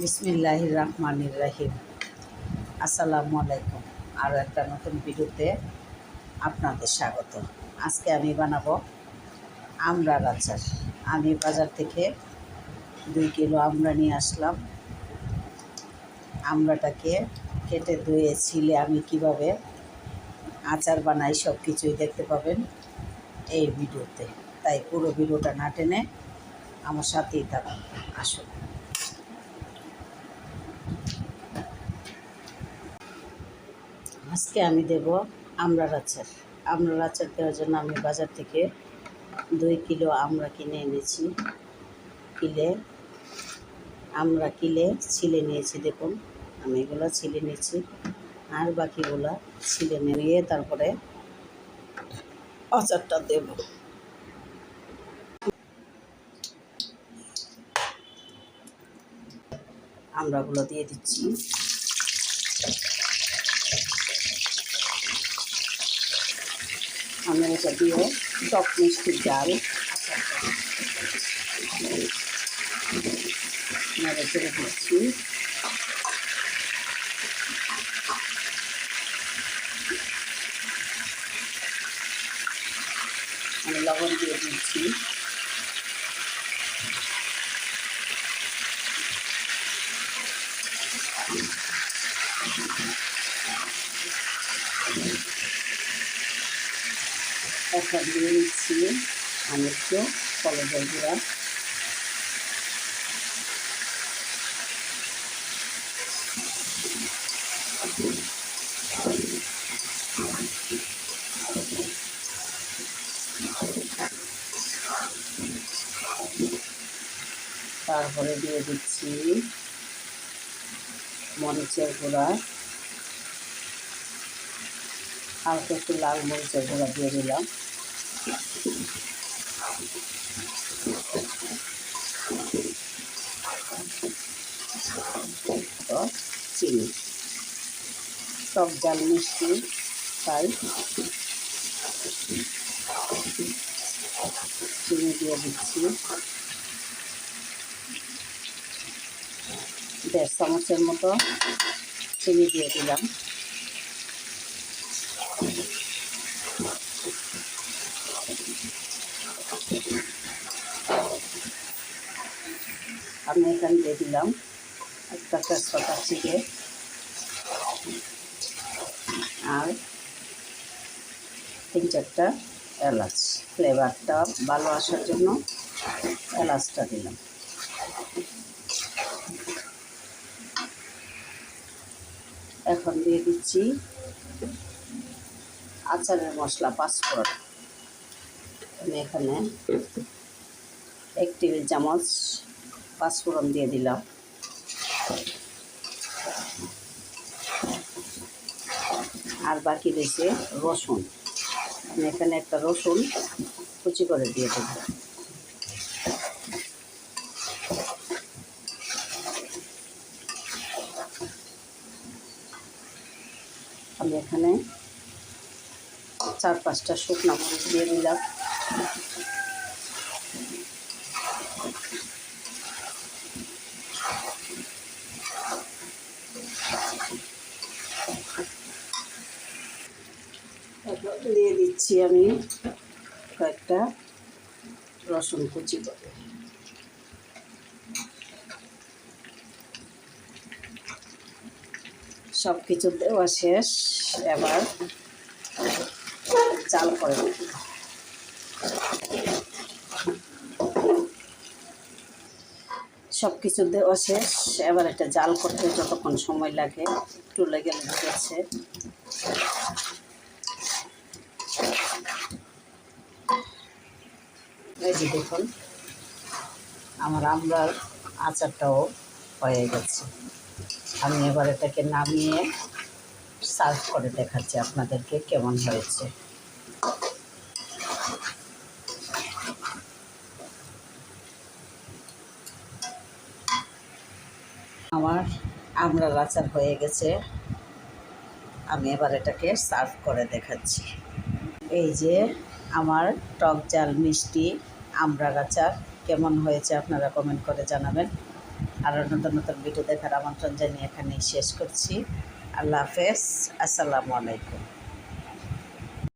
বিসমিল্লাহির রহমানির রাহিম। আসসালামু আলাইকুম আরও একটা নতুন ভিডিওতে আপনাদের স্বাগত। আজকে আমি বানাবো আমড়ার আচার আমি বাজার থেকে দুই কিলো আমড়া নিয়ে আসলাম। আমড়াটাকে কেটে ধুয়ে ছিলে আমি কীভাবে আচার বানাই সব কিছুই দেখতে পাবেন এই ভিডিওতে। তাই পুরো ভিডিওটা না টেনে আমার সাথেই থাকুন। আসুন। আজকে আমি দেব আমড়ার আচার আমড়ার আচার দেওয়ার জন্য আমি বাজার থেকে দুই কিলো আমড়া কিনে এনেছি। কিলে আমরা কিলে ছিলে নিয়েছি, দেখুন, আমি এগুলো ছিলে নিয়েছি। আর বাকিগুলো ছিলে নিয়ে তারপরে আচারটা দেব। আমড়াগুলো দিয়ে দিচ্ছি। আমি এটা দিয়ে টক মিষ্টির ডাল নেড়ে চেড়ে দিচ্ছি। আমি লবণ দিয়ে দিচ্ছি। এখন দিয়ে নিচ্ছি। আমি একটু কলেজের গুঁড়া তারপরে দিয়ে দিচ্ছি মরিচের গুঁড়া। হালকা একটু লাল মরিচের গুঁড়া দিয়ে দিলাম। চিনি। টক জাল মিষ্টি তাই চিনি দিয়ে দিচ্ছি। দেড় চামচের মতো চিনি দিয়ে দিলাম। আমি এখানে দিয়ে দিলাম একটা তেজপাতা চিকে আর তিন চারটা এলাচ। ফ্লেভারটা ভালো আসার জন্য এলাচটা দিলাম। এখন দিয়ে দিচ্ছি আচারের মশলা, পাঁচফোড়ন। আমি এখানে এক টেবিল চামচ পাঁচফোড়ন দিয়ে দিলাম। আর বাকি রয়েছে রসুন। আমি এখানে একটা রসুন কুচি করে দিয়ে দেব। আমি এখানে চার পাঁচটা শুকনো মরিচ দিয়ে দিলাম। দিয়ে দিচ্ছি আমি কয়েকটা রসুন কুচি করে। সব কিছু দেওয়া শেষ। এবার চাল করে। সব কিছু দেওয়া শেষ। এবার একটা জাল করতে যতক্ষণ সময় লাগে, একটু লেগে লেগেছে এই যে দেখুন, আমার আমরার আচারটাও হয়ে গেছে। আমি এবার এটাকে নামিয়ে সার্ভ করে দেখাচ্ছি আপনাদেরকে কেমন হয়েছে। আমার আমরা আচার হয়ে গেছে। আমি এবার এটাকে সার্ভ করে দেখাচ্ছি। এই যে আমার টক জাল মিষ্টি আমড়ার আচার কেমন হয়েছে আপনারা কমেন্ট করে জানাবেন। আরও নতুন নতুন ভিডিও দেখার আমন্ত্রণ জানিয়ে এখানেই শেষ করছি। আল্লাহ হাফেজ। আসসালামু আলাইকুম।